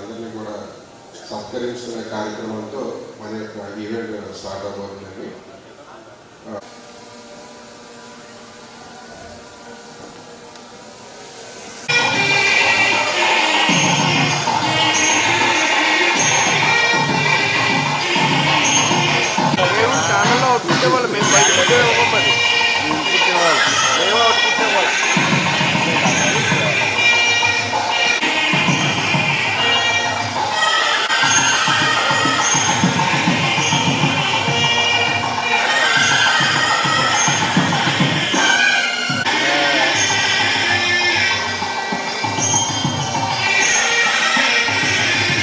అందరినీ కూడా సత్కరించుకునే కార్యక్రమంతో మన యొక్క ఈవెంట్ స్టార్ట్ అవబోతుందండి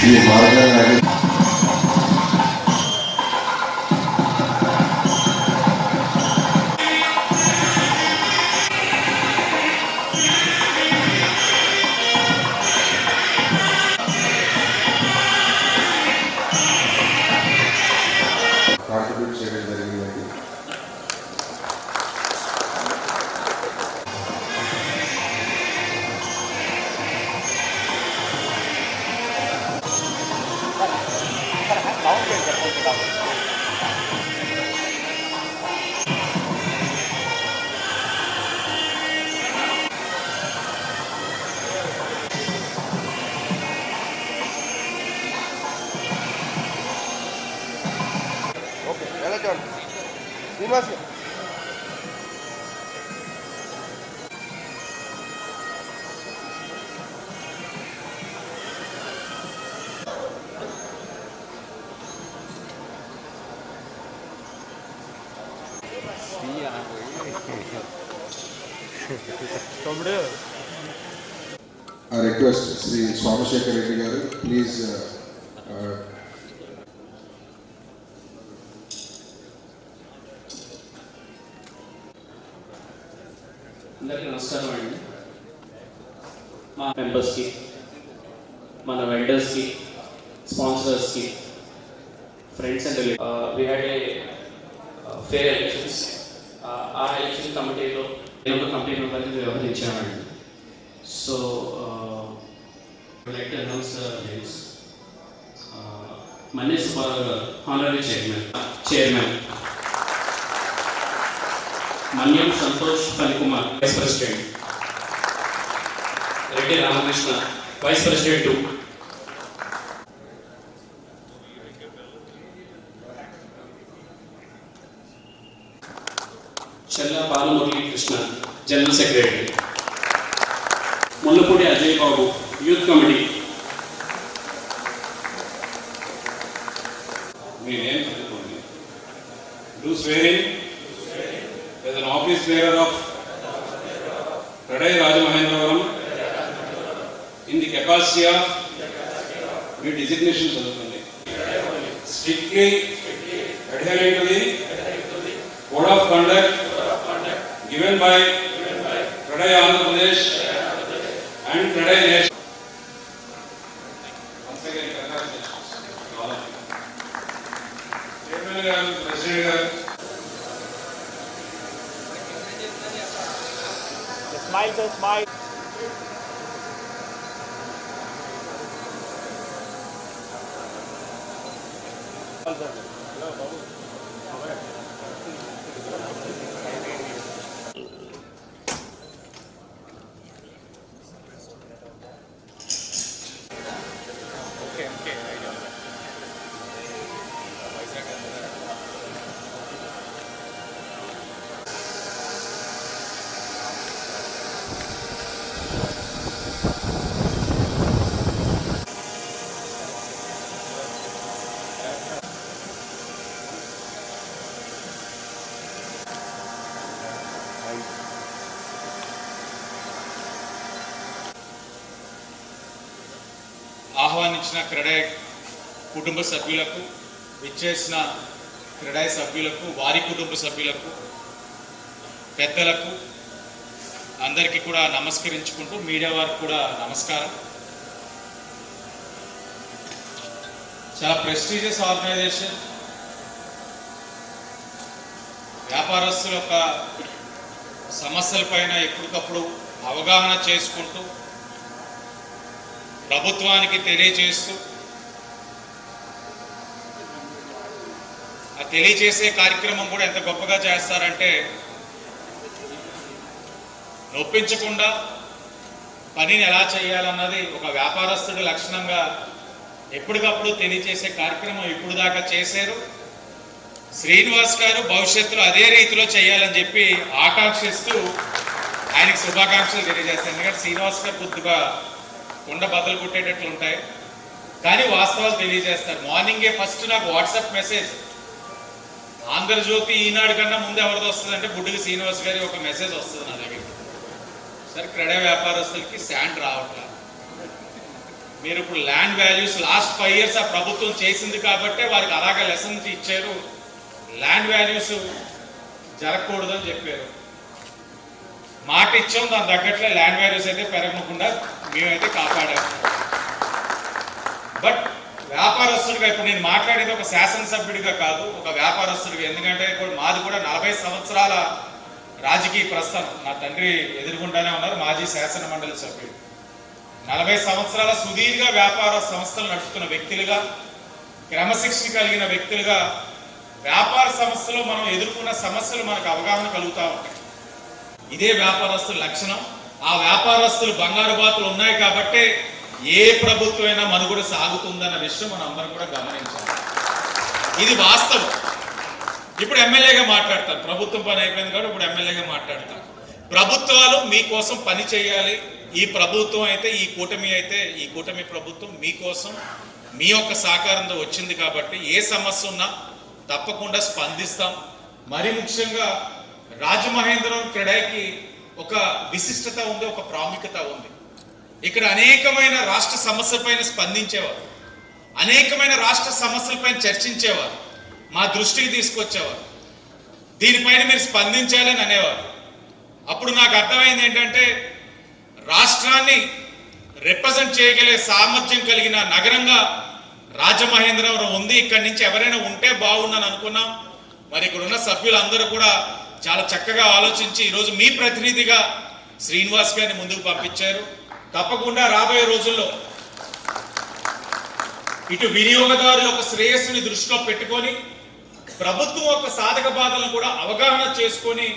శ్రీ భారత అందరికీ నమస్కారం అండి. మా మెంబర్స్కి మన వెండర్స్కి స్పాన్సర్స్కి friends and we had a fair elections ఆ ఎలక్షన్ కమిటీలో నేను ఒక కమిటీ మెంబర్ని వ్యవహరించామండి so like announce names Manne Subbarao garu honorary chairman chairman Manyam Santosh Phanikumar vice president Reddy Ramakrishna vice president two Chella Balamurali Krishna general secretary Mullapudi Ajay Babu youth committee మీ name చదువుకోండి. Do swearing Yakasya, we designation only. Strictly, Strictly adhering to the code of conduct, code of conduct given by, given by Today Andhra Pradesh and Today Nation. Once again, congratulations to all of you. Chairman and President. Smile, sir, smile. ఆహ్వానించిన క్రెడైట్ కుటుంబ సభ్యులకు విచ్చేసిన క్రీడాయి సభ్యులకు వారి కుటుంబ సభ్యులకు పెద్దలకు అందరికీ కూడా నమస్కరించుకుంటూ మీడియా వారికి కూడా నమస్కారం. చాలా ప్రెస్టీజియస్ ఆర్గనైజేషన్. వ్యాపారస్తుల యొక్క సమస్యలపైన ఎప్పటికప్పుడు అవగాహన చేసుకుంటూ ప్రభుత్వానికి తెలియజేస్తూ ఆ తెలియజేసే కార్యక్రమం కూడా ఎంత గొప్పగా చేస్తారంటే నొప్పించకుండా పనిని ఎలా చేయాలన్నది ఒక వ్యాపారస్తుడి లక్షణంగా ఎప్పటికప్పుడు తెలియజేసే కార్యక్రమం ఇప్పుడు దాకా చేశారు. శ్రీనివాస్ గారు భవిష్యత్తులో అదే రీతిలో చేయాలని చెప్పి ఆకాంక్షిస్తూ ఆయనకి శుభాకాంక్షలు తెలియజేస్తాను. ఎందుకంటే శ్రీనివాస్ గారు కొద్దిగా కుండ బద్దలు కొట్టేటట్లు ఉంటాయి. కానీ వాస్తవాలు తెలియజేస్తారు. మార్నింగే ఫస్ట్ నాకు వాట్సాప్ మెసేజ్. ఆంధ్రజ్యోతి ఈనాడు కన్నా ముందు ఎవరిది వస్తుంది అంటే బుడ్డికి శ్రీనివాస్ గారి ఒక మెసేజ్ వస్తుంది నా దగ్గర. సరే క్రెడే వ్యాపారస్తులకి శాండ్ రావట్లా. మీరు ఇప్పుడు land values last five years ఆ ప్రభుత్వం చేసింది కాబట్టే వారికి అలాగే లెసన్స్ ఇచ్చారు. ల్యాండ్ వాల్యూస్ జరగకూడదు అని చెప్పారు. మాట ఇచ్చాం దాని తగ్గట్లే ల్యాండ్ వాల్యూస్ అయితే పెరగకుండా మేమైతే కాపాడాము బట్ వ్యాపారస్తుడిగా ఇప్పుడు నేను మాట్లాడేది ఒక శాసనసభ్యుడిగా కాదు ఒక వ్యాపారస్తుడిగా. ఎందుకంటే ఇప్పుడు మాది కూడా నలభై సంవత్సరాల రాజకీయ ప్రస్థానం. నా తండ్రి ఎదుర్కొంటానే ఉన్నారు మాజీ శాసన మండలి సభ్యుడు. నలభై సంవత్సరాల సుదీర్ఘ వ్యాపార సంస్థలు నడుపుతున్న వ్యక్తులుగా క్రమశిక్షణ కలిగిన వ్యక్తులుగా వ్యాపార సంస్థలో మనం ఎదుర్కొన్న సమస్యలు మనకు అవగాహన కలుగుతూ ఉంటాయి. ఇదే వ్యాపారస్తుల లక్షణం. ఆ వ్యాపారస్తులు బంగారు బాతులు ఉన్నాయి కాబట్టే ఏ ప్రభుత్వమైనా మనుగడ సాగుతుందన్న విషయం మనం అందరం కూడా గమనించాలి. ఇది వాస్తవం. ఇప్పుడు ఎమ్మెల్యేగా మాట్లాడతాను ప్రభుత్వం పని అయిపోయింది కాబట్టి ఇప్పుడు ఎమ్మెల్యేగా మాట్లాడతాను ప్రభుత్వాలు మీకోసం పని చేయాలి. ఈ ప్రభుత్వం అయితే ఈ కూటమి అయితే ఈ కూటమి ప్రభుత్వం మీకోసం మీ యొక్క సహకారంతో వచ్చింది కాబట్టి ఏ సమస్య ఉన్నా తప్పకుండా స్పందిస్తాం. మరి ముఖ్యంగా రాజమహేంద్రం క్రీడకి ఒక విశిష్టత ఉంది ఒక ప్రాముఖ్యత ఉంది. ఇక్కడ అనేకమైన రాష్ట్ర సమస్యలపైన స్పందించేవారు. అనేకమైన రాష్ట్ర సమస్యలపైన చర్చించేవారు. మా దృష్టికి తీసుకొచ్చేవారు. దీనిపైన మీరు స్పందించాలని అనేవారు. అప్పుడు నాకు అర్థమైంది ఏంటంటే రాష్ట్రాన్ని రిప్రజెంట్ చేయగలిగే సామర్థ్యం కలిగిన నగరంగా రాజమహేంద్రవరం ఉంది. ఇక్కడి నుంచి ఎవరైనా ఉంటే బాగుందని అనుకున్నాం. మరి ఇక్కడ ఉన్న సభ్యులందరూ కూడా చాలా చక్కగా ఆలోచించి ఈరోజు మీ ప్రతినిధిగా శ్రీనివాస్ గారిని ముందుకు పంపించారు. తప్పకుండా రాబోయే రోజుల్లో ఇటు వినియోగదారుల యొక్క శ్రేయస్సుని దృష్టిలో పెట్టుకొని ప్రభుత్వం యొక్క సాధక బాధలను కూడా అవగాహన చేసుకొని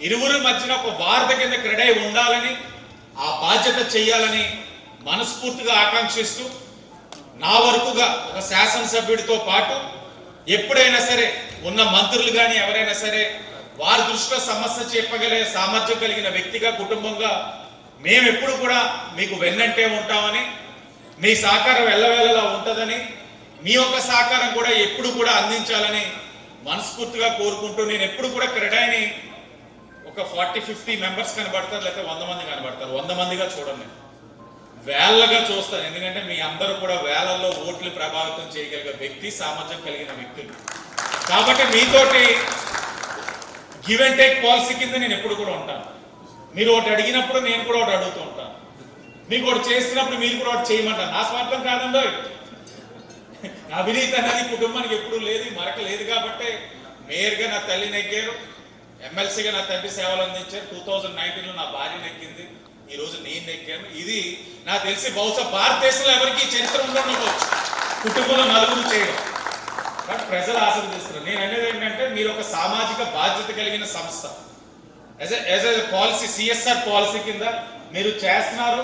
ఇరువురి మధ్యన ఒక వార్త కింద క్రెడై ఉండాలని ఆ బాధ్యత చేయాలని మనస్ఫూర్తిగా ఆకాంక్షిస్తూ నా వరకుగా ఒక శాసనసభ్యుడితో పాటు ఎప్పుడైనా సరే ఉన్న మంత్రులు కానీ ఎవరైనా సరే వారి దృష్టిలో సమస్య చెప్పగలిగే సామర్థ్యం కలిగిన వ్యక్తిగా కుటుంబంగా మేము ఎప్పుడు కూడా మీకు వెన్నంటే ఉంటామని మీ సహకారం ఎల్లవేళలా ఉంటుందని మీ యొక్క సహకారం కూడా ఎప్పుడు కూడా అందించాలని మనస్ఫూర్తిగా కోరుకుంటూ నేను ఎప్పుడు కూడా క్రెడాయిని ఒక ఫార్టీ ఫిఫ్టీ మెంబర్స్ కనబడతారు లేకపోతే వంద మంది కనబడతారు. వంద మందిగా చూడండి. వేళ్ళగా చూస్తాను ఎందుకంటే మీ అందరూ కూడా వేలల్లో ఓట్లు ప్రభావితం చేయగలిగే వ్యక్తి సామర్థ్యం కలిగిన వ్యక్తులు. కాబట్టి మీతోటి గివ్ అండ్ టేక్ పాలసీ కింద నేను ఎప్పుడు కూడా ఉంటాను. మీరు ఒకటి అడిగినప్పుడు నేను కూడా ఒకటి అడుగుతూ ఉంటాను. మీకు ఒకటి చేసినప్పుడు మీరు కూడా ఒకటి చేయమంటారు. నా స్వార్థం కాదండో అవినీతి అనేది కుటుంబానికి ఎప్పుడు లేదు మరక లేదు కాబట్టి మేయర్గా నా తల్లి నెగ్గారు ఎమ్మెల్సీగా నా తండ్రి సేవలు అందించారు. టూ థౌజండ్ నైన్టీన్లో నా భార్య నెగ్గింది. ఈ రోజు నేను నెగ్గాను. ఇది నాకు తెలిసి బహుశా భారతదేశంలో ఎవరికి చరిత్ర ఉండకపోవచ్చు. కుటుంబంలో నలుగురు చేయడం. కానీ ప్రజలు ఆశీర్వదిస్తున్నారు నేను అనేది ఏంటంటే మీరు ఒక సామాజిక బాధ్యత కలిగిన సంస్థ. As a policy CSR policy కింద మీరు చేస్తున్నారు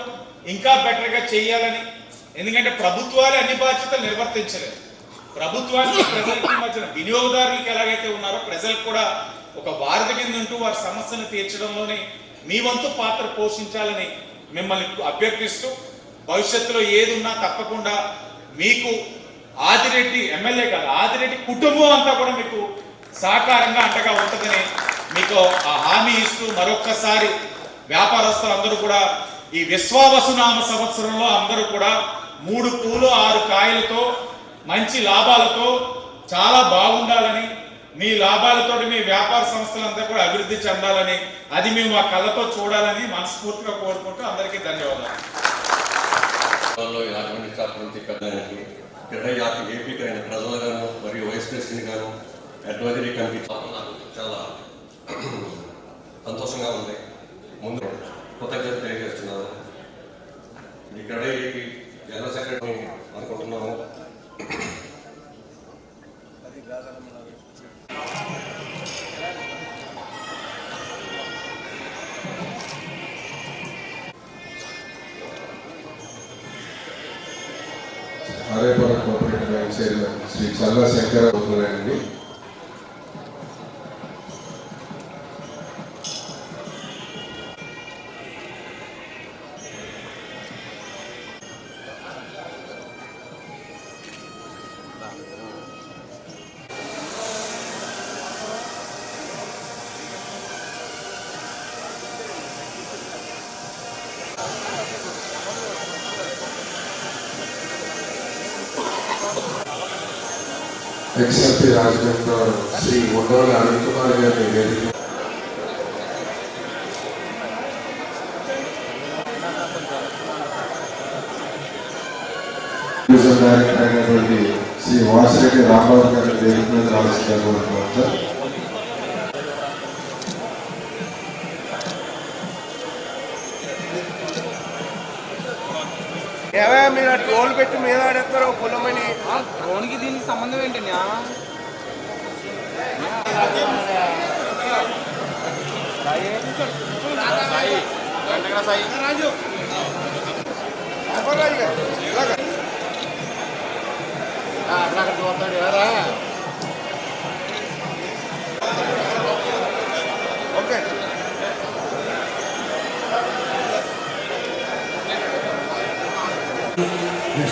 ఇంకా బెటర్గా చేయాలని. ఎందుకంటే ప్రభుత్వాలు అన్ని బాధ్యతలు నిర్వర్తించలేదు. ప్రభుత్వానికి ప్రజలకి మధ్యన వినియోగదారులకి ఎలాగైతే ఉన్నారో ప్రజలకు కూడా ఒక వారధి కింద ఉంటూ వారి సమస్యను తీర్చడంలోనే మీ వంతు పాత్ర పోషించాలని మిమ్మల్ని అభ్యర్థిస్తూ భవిష్యత్తులో ఏది ఉన్నా తప్పకుండా మీకు ఆదిరెడ్డి ఎమ్మెల్యే కాదు ఆదిరెడ్డి కుటుంబం అంతా కూడా మీకు సహకారంగా అంటగా ఉంటుందని మీకు ఆ హామీ ఇస్తూ మరొక్కసారి వ్యాపారస్తులు అందరూ కూడా ఈ విశ్వావసునామ సంవత్సరంలో అందరూ కూడా మూడు పూలు ఆరు కాయలతో మంచి లాభాలతో చాలా బాగుండాలని మీ లాభాలతో మీ వ్యాపార సంస్థలంతా కూడా అభివృద్ధి చెందాలని అది మేము మా కళ్ళతో చూడాలని మనస్ఫూర్తిగా కోరుకుంటూ అందరికీ ధన్యవాదాలు. యాజమాన్య ఇక్కడ ఏపీకి అయిన ప్రజలుగాను మరియు వైస్ ప్రెసిడెంట్ గాను అడ్వైజరీ కమిటీ నాకు చాలా సంతోషంగా ఉంది. ముందు కృతజ్ఞత తెలియజేస్తున్నాను. ఈ ఏపీ జనరల్ సెక్రటరీ అనుకుంటున్నాను. శ్రీ చల్లా శంకర అవుతున్నారండి ఎక్స్ఎంపీ రాజమండ్రి శ్రీ ఉండవల్లి అనిల్ కుమార్ గారి వేదిక. డైరెక్టర్ అయినటువంటి శ్రీ వాసిరెడ్డి రామారావు గారి వేదిక మీద రావాల్సిందిగా కోరుతున్నాం సార్. మీరు టోల్ పెట్టి మీద ఆడేస్తారు పొలమని ఫోన్కి దీనికి సంబంధం ఏంటి ఓకే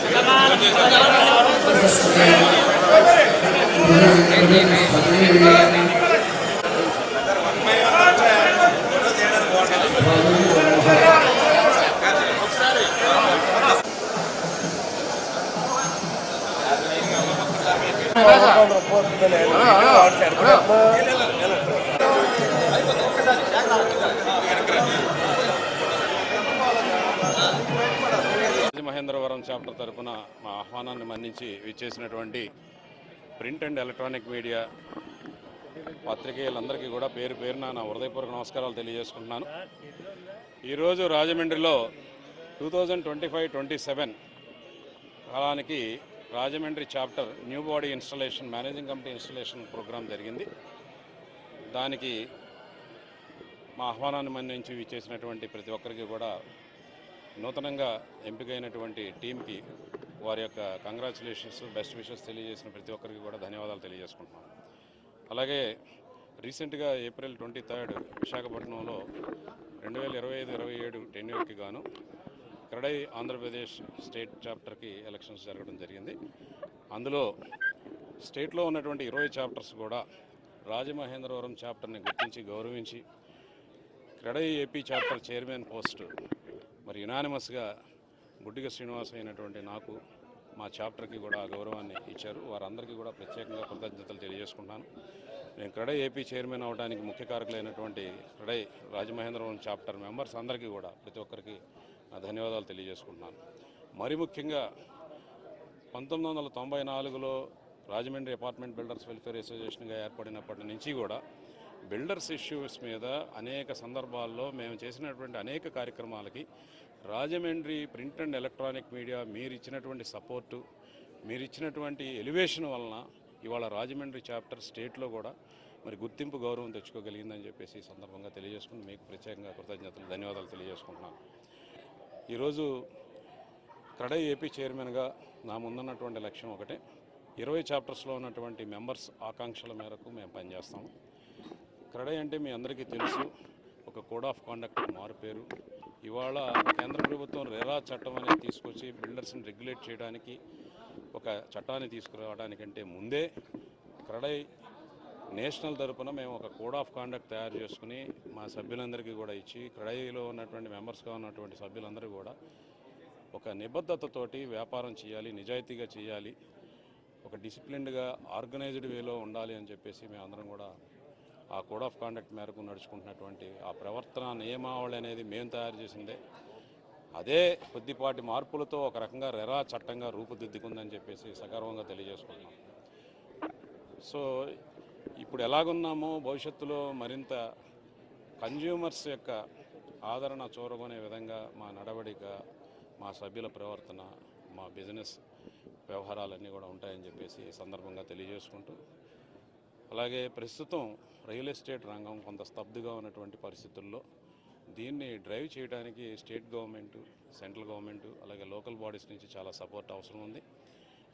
ఒక్కసారి మహేంద్రవరం చాప్టర్ తరపున మా ఆహ్వానాన్ని మన్నించి విచ్చేసినటువంటి ప్రింట్ అండ్ ఎలక్ట్రానిక్ మీడియా పత్రికేయులందరికీ కూడా పేరు పేరున నా హృదయపూర్వక నమస్కారాలు తెలియజేసుకుంటున్నాను. ఈరోజు రాజమండ్రిలో two thousand twenty five twenty seven కాలానికి Rajahmundry chapter new body installation managing committee installation program జరిగింది. దానికి మా ఆహ్వానాన్ని మన్నించి విచ్చేసినటువంటి ప్రతి ఒక్కరికి కూడా నూతనంగా ఎంపికైనటువంటి టీంకి వారి యొక్క కంగ్రాచులేషన్స్ బెస్ట్ విషెస్ తెలియజేసిన ప్రతి ఒక్కరికి కూడా ధన్యవాదాలు తెలియజేసుకుంటున్నాను అలాగే రీసెంట్గా ఏప్రిల్ ట్వంటీ థర్డ్ విశాఖపట్నంలో రెండు వేల ఇరవై ఐదు ఇరవై ఏడు టెన్యూర్కి గాను క్రడై ఆంధ్రప్రదేశ్ స్టేట్ చాప్టర్కి ఎలక్షన్స్ జరగడం జరిగింది. అందులో స్టేట్లో ఉన్నటువంటి ఇరవై చాప్టర్స్ కూడా రాజమహేంద్రవరం చాప్టర్ని గుర్తించి గౌరవించి CREDAI AP chapter chairman post మరి యునానిమస్గా బుడ్డిగ శ్రీనివాస్ అయినటువంటి నాకు మా చాప్టర్కి కూడా ఆ గౌరవాన్ని ఇచ్చారు. వారందరికీ కూడా ప్రత్యేకంగా కృతజ్ఞతలు తెలియజేసుకుంటున్నాను. నేను క్రడై ఏపీ చైర్మన్ అవడానికి ముఖ్య కారకులైనటువంటి క్రడై రాజమహేంద్రవరం చాప్టర్ మెంబర్స్ అందరికీ కూడా ప్రతి ఒక్కరికి నా ధన్యవాదాలు తెలియజేసుకుంటున్నాను. మరి ముఖ్యంగా పంతొమ్మిది వందల తొంభై నాలుగులో రాజమండ్రి అపార్ట్మెంట్ బిల్డర్స్ వెల్ఫేర్ అసోసియేషన్గా ఏర్పడినప్పటి నుంచి కూడా బిల్డర్స్ ఇష్యూస్ మీద అనేక సందర్భాల్లో మేము చేసినటువంటి అనేక కార్యక్రమాలకి Rajahmundry print and electronic media మీరు ఇచ్చినటువంటి సపోర్టు మీరు ఇచ్చినటువంటి ఎలివేషన్ వలన ఇవాళ రాజమండ్రి చాప్టర్ స్టేట్లో కూడా మరి గుర్తింపు గౌరవం తెచ్చుకోగలిగిందని చెప్పేసి ఈ సందర్భంగా తెలియజేసుకుని మీకు ప్రత్యేకంగా కృతజ్ఞతలు ధన్యవాదాలు తెలియజేసుకుంటున్నాను. ఈరోజు క్రడై ఏపీ చైర్మన్గా నా ముందున్నటువంటి లక్ష్యం ఒకటే. ఇరవై చాప్టర్స్లో ఉన్నటువంటి మెంబర్స్ ఆకాంక్షల మేరకు మేము పనిచేస్తాము. క్రడై అంటే మీ అందరికీ తెలుసు. ఒక కోడ్ ఆఫ్ కాండక్ట్ మారుపేరు ఇవాళ కేంద్ర ప్రభుత్వం రెరా చట్టం అనేది తీసుకొచ్చి బిల్డర్స్ని రెగ్యులేట్ చేయడానికి ఒక చట్టాన్ని తీసుకురావడానికంటే ముందే క్రడై నేషనల్ తరపున మేము ఒక కోడ్ ఆఫ్ కాండక్ట్ తయారు చేసుకుని మా సభ్యులందరికీ కూడా ఇచ్చి క్రడైలో ఉన్నటువంటి మెంబర్స్గా ఉన్నటువంటి సభ్యులందరూ కూడా ఒక నిబద్ధతతోటి వ్యాపారం చేయాలి నిజాయితీగా చేయాలి ఒక డిసిప్లిన్డ్గా ఆర్గనైజ్డ్ వేలో ఉండాలి అని చెప్పేసి మేమందరం కూడా ఆ కోడ్ ఆఫ్ కాండక్ట్ మేరకు నడుచుకుంటున్నటువంటి ఆ ప్రవర్తన నియమావళి అనేది మేము తయారు చేసిందే. అదే కొద్దిపాటి మార్పులతో ఒక రకంగా రెరా చట్టంగా రూపుదిద్దుకుందని చెప్పేసి సగర్వంగా తెలియజేసుకున్నాం సో ఇప్పుడు ఎలాగున్నామో భవిష్యత్తులో మరింత కన్జ్యూమర్స్ యొక్క ఆదరణ చూరగొనే విధంగా మా నడవడిక మా సభ్యుల ప్రవర్తన మా బిజినెస్ వ్యవహారాలన్నీ కూడా ఉంటాయని చెప్పేసి సందర్భంగా తెలియజేసుకుంటూ అలాగే ప్రస్తుతం రియల్ ఎస్టేట్ రంగం కొంత స్తబ్దుగా ఉన్నటువంటి పరిస్థితుల్లో దీన్ని డ్రైవ్ చేయడానికి స్టేట్ గవర్నమెంట్ సెంట్రల్ గవర్నమెంట్ అలాగే లోకల్ బాడీస్ నుంచి చాలా సపోర్ట్ అవసరం ఉంది.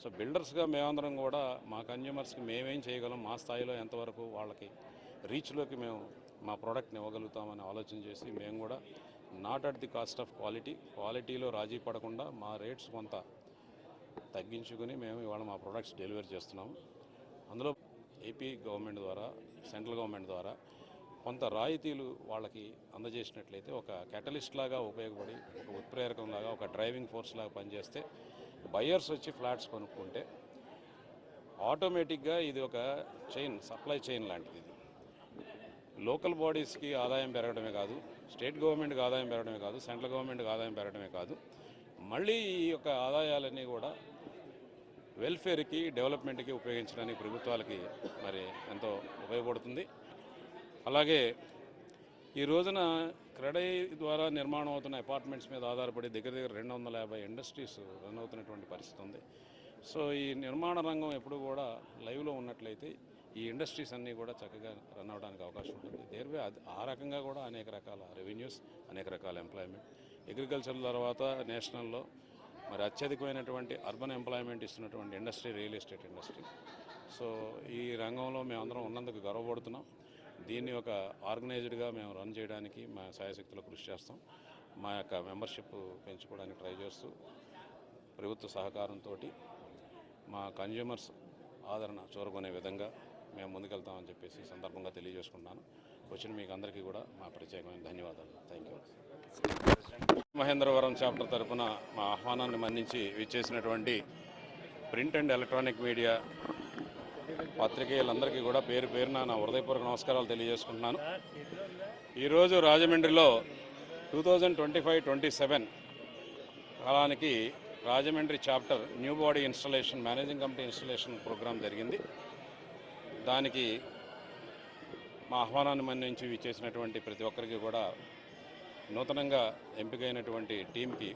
సో బిల్డర్స్గా మేమందరం కూడా మా కన్జ్యూమర్స్కి మేమేం చేయగలం మా స్థాయిలో ఎంతవరకు వాళ్ళకి రీచ్లోకి మేము మా ప్రోడక్ట్ని ఇవ్వగలుగుతామని ఆలోచన చేసి మేము కూడా not at the cost of quality క్వాలిటీలో రాజీ పడకుండా మా రేట్స్ కొంత తగ్గించుకుని మేము ఇవాళ మా ప్రొడక్ట్స్ డెలివరీ చేస్తున్నాము. అందులో ఏపీ గవర్నమెంట్ ద్వారా సెంట్రల్ గవర్నమెంట్ ద్వారా కొంత రాయితీలు వాళ్ళకి అందజేసినట్లయితే ఒక కెటలిస్ట్ లాగా ఉపయోగపడి ఒక ఉత్ప్రేరకం లాగా ఒక డ్రైవింగ్ ఫోర్స్ లాగా పనిచేస్తే బయర్స్ వచ్చి ఫ్లాట్స్ కొనుక్కుంటే ఆటోమేటిక్గా ఇది ఒక చైన్ సప్లై చైన్ లాంటిది ఇది. లోకల్ బాడీస్కి ఆదాయం పెరగడమే కాదు స్టేట్ గవర్నమెంట్కి ఆదాయం పెరగడమే కాదు సెంట్రల్ గవర్నమెంట్కి ఆదాయం పెరగడమే కాదు మళ్ళీ ఈ యొక్క ఆదాయాలన్నీ కూడా వెల్ఫేర్కి డెవలప్మెంట్కి ఉపయోగించడానికి ప్రభుత్వాలకి మరి ఎంతో ఉపయోగపడుతుంది. అలాగే ఈ రోజున క్రెడై ద్వారా నిర్మాణం అవుతున్న అపార్ట్మెంట్స్ మీద ఆధారపడి దగ్గర దగ్గర రెండు వందల యాభై ఇండస్ట్రీస్ రన్ అవుతున్నటువంటి పరిస్థితి ఉంది. సో ఈ నిర్మాణ రంగం ఎప్పుడు కూడా లైవ్లో ఉన్నట్లయితే ఈ ఇండస్ట్రీస్ అన్నీ కూడా చక్కగా రన్ అవడానికి అవకాశం ఉంటుంది. దేర్వే ఆ రకంగా కూడా అనేక రకాల రెవెన్యూస్ అనేక రకాల ఎంప్లాయ్మెంట్. అగ్రికల్చర్ తర్వాత నేషనల్లో మరి అత్యధికమైనటువంటి అర్బన్ ఎంప్లాయ్మెంట్ ఇస్తున్నటువంటి industry real estate industry. So ఈ రంగంలో మేమందరం ఉన్నందుకు గర్వపడుతున్నాం. దీన్ని ఒక ఆర్గనైజ్డ్గా మేము రన్ చేయడానికి మా సాయశక్తులు కృషి చేస్తాం. మా యొక్క మెంబర్షిప్ పెంచుకోవడానికి ట్రై చేస్తూ ప్రభుత్వ సహకారంతో మా కన్జ్యూమర్స్ ఆదరణ చూరుకునే విధంగా మేము ముందుకెళ్తామని చెప్పేసి సందర్భంగా తెలియజేసుకుంటున్నాను. వచ్చిన మీకు అందరికీ కూడా మా ప్రత్యేకమైన ధన్యవాదాలు. Thank you. మహేంద్రవరం చాప్టర్ తరపున మా ఆహ్వానాన్ని మన్నించి విచ్చేసినటువంటి ప్రింట్ అండ్ ఎలక్ట్రానిక్ మీడియా పత్రికేయులందరికీ కూడా పేరు పేరున నా హృదయపూర్వక నమస్కారాలు తెలియజేసుకుంటున్నాను. ఈరోజు రాజమండ్రిలో two thousand twenty five twenty seven కాలానికి Rajahmundry chapter new body installation managing committee installation program జరిగింది. దానికి మా ఆహ్వానాన్ని మన్నించి విచ్చేసినటువంటి ప్రతి ఒక్కరికి కూడా నూతనంగా ఎంపికైనటువంటి టీంకి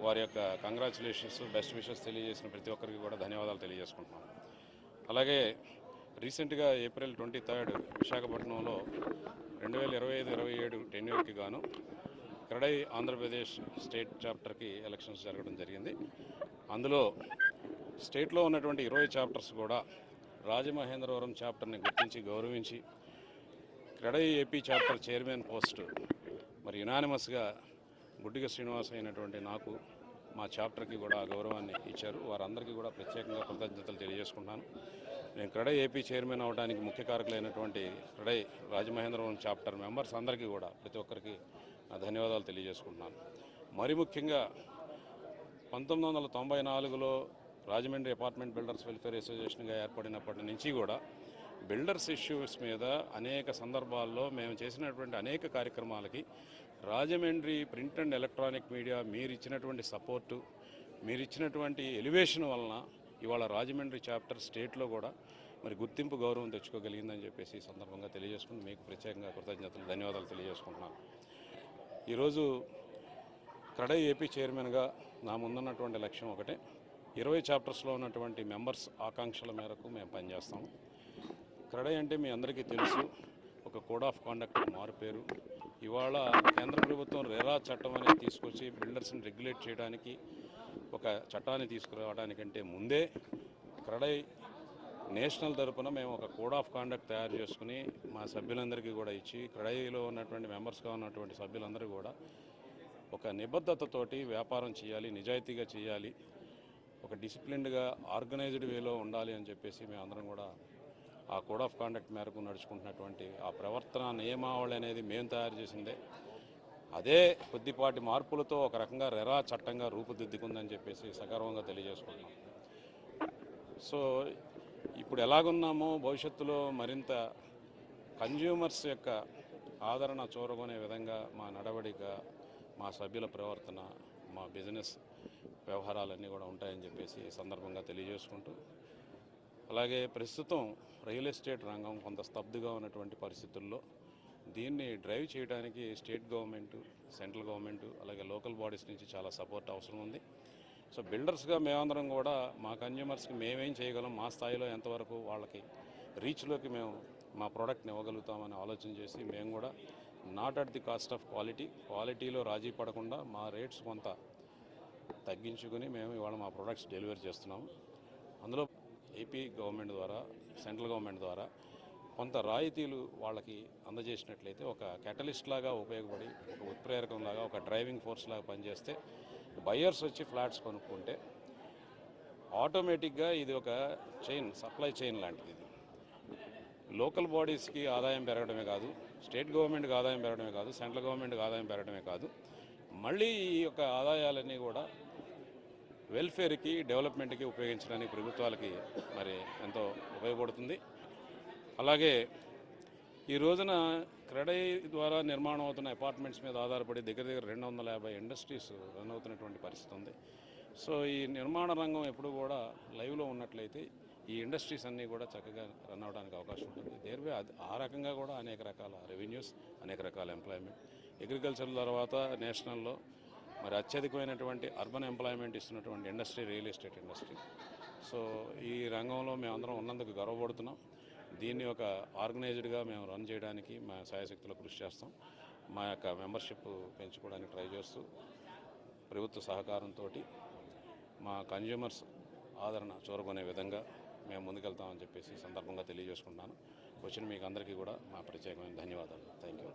వారి యొక్క కంగ్రాచులేషన్స్ బెస్ట్ విషెస్ తెలియజేసిన ప్రతి ఒక్కరికి కూడా ధన్యవాదాలు తెలియజేసుకుంటున్నాం అలాగే రీసెంట్గా ఏప్రిల్ ట్వంటీ థర్డ్ విశాఖపట్నంలో రెండు వేల ఇరవై ఐదు ఇరవై ఏడు టెన్యూర్కి గాను క్రడై ఆంధ్రప్రదేశ్ స్టేట్ చాప్టర్కి ఎలక్షన్స్ జరగడం జరిగింది. అందులో స్టేట్లో ఉన్నటువంటి ఇరవై చాప్టర్స్ కూడా రాజమహేంద్రవరం చాప్టర్ని గుర్తించి గౌరవించి CREDAI AP chapter chairman post మరి యునానిమస్గా గుడ్డిగ శ్రీనివాస్ అయినటువంటి నాకు మా చాప్టర్కి కూడా ఆ గౌరవాన్ని ఇచ్చారు. వారందరికీ కూడా ప్రత్యేకంగా కృతజ్ఞతలు తెలియజేసుకుంటాను నేను క్రడై ఏపీ చైర్మన్ అవడానికి ముఖ్య కారకులైనటువంటి క్రడై రాజమహేంద్రవరం చాప్టర్ మెంబర్స్ అందరికీ కూడా ప్రతి ఒక్కరికి నా ధన్యవాదాలు తెలియజేసుకుంటున్నాను. మరి ముఖ్యంగా పంతొమ్మిది వందల తొంభై నాలుగులో రాజమండ్రి అపార్ట్మెంట్ బిల్డర్స్ వెల్ఫేర్ అసోసియేషన్గా ఏర్పడినప్పటి నుంచి కూడా బిల్డర్స్ ఇష్యూస్ మీద అనేక సందర్భాల్లో మేము చేసినటువంటి అనేక కార్యక్రమాలకి Rajahmundry print and electronic media మీరు ఇచ్చినటువంటి సపోర్టు మీరు ఇచ్చినటువంటి ఎలివేషన్ వలన ఇవాళ రాజమండ్రి చాప్టర్ స్టేట్లో కూడా మరి గుర్తింపు గౌరవం తెచ్చుకోగలిగిందని చెప్పేసి ఈ సందర్భంగా తెలియజేసుకుని మీకు ప్రత్యేకంగా కృతజ్ఞతలు ధన్యవాదాలు తెలియజేసుకుంటున్నాను. ఈరోజు క్రడై ఏపీ చైర్మన్గా నా ముందున్నటువంటి లక్ష్యం ఒకటే. ఇరవై చాప్టర్స్లో ఉన్నటువంటి మెంబర్స్ ఆకాంక్షల మేరకు మేము పనిచేస్తాము. క్రడై అంటే మీ అందరికీ తెలుసు ఒక కోడ్ ఆఫ్ కాండక్ట్ మారుపేరు ఇవాళ కేంద్ర ప్రభుత్వం రెరా చట్టం అనేది తీసుకొచ్చి బిల్డర్స్ని రెగ్యులేట్ చేయడానికి ఒక చట్టాన్ని తీసుకురావడానికంటే ముందే క్రడై నేషనల్ తరపున మేము ఒక కోడ్ ఆఫ్ కాండక్ట్ తయారు చేసుకుని మా సభ్యులందరికీ కూడా ఇచ్చి క్రడైలో ఉన్నటువంటి మెంబర్స్గా ఉన్నటువంటి సభ్యులందరూ కూడా ఒక నిబద్ధతతోటి వ్యాపారం చేయాలి నిజాయితీగా చేయాలి ఒక డిసిప్లిన్డ్గా ఆర్గనైజ్డ్ వేలో ఉండాలి అని చెప్పేసి మేమందరం కూడా ఆ కోడ్ ఆఫ్ కాండక్ట్ మేరకు నడుచుకుంటున్నటువంటి ఆ ప్రవర్తన నియమావళి అనేది మేము తయారు చేసిందే. అదే కొద్దిపాటి మార్పులతో ఒక రకంగా రెరా చట్టంగా రూపుదిద్దుకుందని చెప్పేసి సగర్వంగా తెలియజేసుకుంటున్నాం. సో ఇప్పుడు ఎలాగున్నామో భవిష్యత్తులో మరింత కన్జ్యూమర్స్ యొక్క ఆదరణ చూరగొనే విధంగా మా నడవడిక మా సభ్యుల ప్రవర్తన మా బిజినెస్ వ్యవహారాలన్నీ కూడా ఉంటాయని చెప్పేసి సందర్భంగా తెలియజేసుకుంటూ అలాగే ప్రస్తుతం రియల్ ఎస్టేట్ రంగం కొంత స్తబ్దుగా ఉన్నటువంటి పరిస్థితుల్లో దీన్ని డ్రైవ్ చేయడానికి స్టేట్ గవర్నమెంట్ సెంట్రల్ గవర్నమెంట్ అలాగే లోకల్ బాడీస్ నుంచి చాలా సపోర్ట్ అవసరం ఉంది. సో బిల్డర్స్గా మేమందరం కూడా మా కన్జ్యూమర్స్కి మేమేం చేయగలం మా స్థాయిలో ఎంతవరకు వాళ్ళకి రీచ్లోకి మేము మా ప్రోడక్ట్ని ఇవ్వగలుగుతామని ఆలోచన చేసి మేము కూడా not at the cost of quality క్వాలిటీలో రాజీ పడకుండా మా రేట్స్ కొంత తగ్గించుకుని మేము ఇవాళ మా ప్రొడక్ట్స్ డెలివరీ చేస్తున్నాము. అందులో ఏపీ గవర్నమెంట్ ద్వారా సెంట్రల్ గవర్నమెంట్ ద్వారా కొంత రాయితీలు వాళ్ళకి అందజేసినట్లయితే ఒక కెటలిస్ట్ లాగా ఉపయోగపడి ఒక ఉత్ప్రేరకం లాగా ఒక డ్రైవింగ్ ఫోర్స్ లాగా పనిచేస్తే బయ్యర్స్ వచ్చి ఫ్లాట్స్ కొనుక్కుంటే ఆటోమేటిక్గా ఇది ఒక చైన్ సప్లై చైన్ లాంటిది ఇది. లోకల్ బాడీస్కి ఆదాయం పెరగడమే కాదు స్టేట్ గవర్నమెంట్కి ఆదాయం పెరగడమే కాదు సెంట్రల్ గవర్నమెంట్కి ఆదాయం పెరగడమే కాదు మళ్ళీ ఈ యొక్క ఆదాయాలన్నీ కూడా వెల్ఫేర్కి డెవలప్మెంట్కి ఉపయోగించడానికి ప్రభుత్వాలకి మరి ఎంతో ఉపయోగపడుతుంది. అలాగే ఈ రోజున క్రెడై ద్వారా నిర్మాణం అవుతున్న అపార్ట్మెంట్స్ మీద ఆధారపడి దగ్గర దగ్గర రెండు వందల యాభై ఇండస్ట్రీస్ రన్ అవుతున్నటువంటి పరిస్థితి ఉంది. సో ఈ నిర్మాణ రంగం ఎప్పుడు కూడా లైవ్లో ఉన్నట్లయితే ఈ ఇండస్ట్రీస్ అన్నీ కూడా చక్కగా రన్ అవడానికి అవకాశం ఉంటుంది. దేర్వే ఆ రకంగా కూడా అనేక రకాల రెవెన్యూస్ అనేక రకాల ఎంప్లాయ్మెంట్. అగ్రికల్చర్ తర్వాత నేషనల్లో మరి అత్యధికమైనటువంటి అర్బన్ ఎంప్లాయ్మెంట్ ఇస్తున్నటువంటి industry real estate industry. So ఈ రంగంలో మేమందరం ఉన్నందుకు గర్వపడుతున్నాం. దీన్ని ఒక ఆర్గనైజ్డ్గా మేము రన్ చేయడానికి మా సాయశక్తిలో కృషి చేస్తాం. మా యొక్క మెంబర్షిప్ పెంచుకోవడానికి ట్రై చేస్తూ ప్రభుత్వ సహకారంతో మా కన్జ్యూమర్స్ ఆదరణ చూరగొనే విధంగా మేము ముందుకెళ్తామని చెప్పేసి సందర్భంగా తెలియజేసుకుంటున్నాను. వచ్చిన మీకు అందరికీ కూడా మా ప్రత్యేకమైన ధన్యవాదాలు. Thank you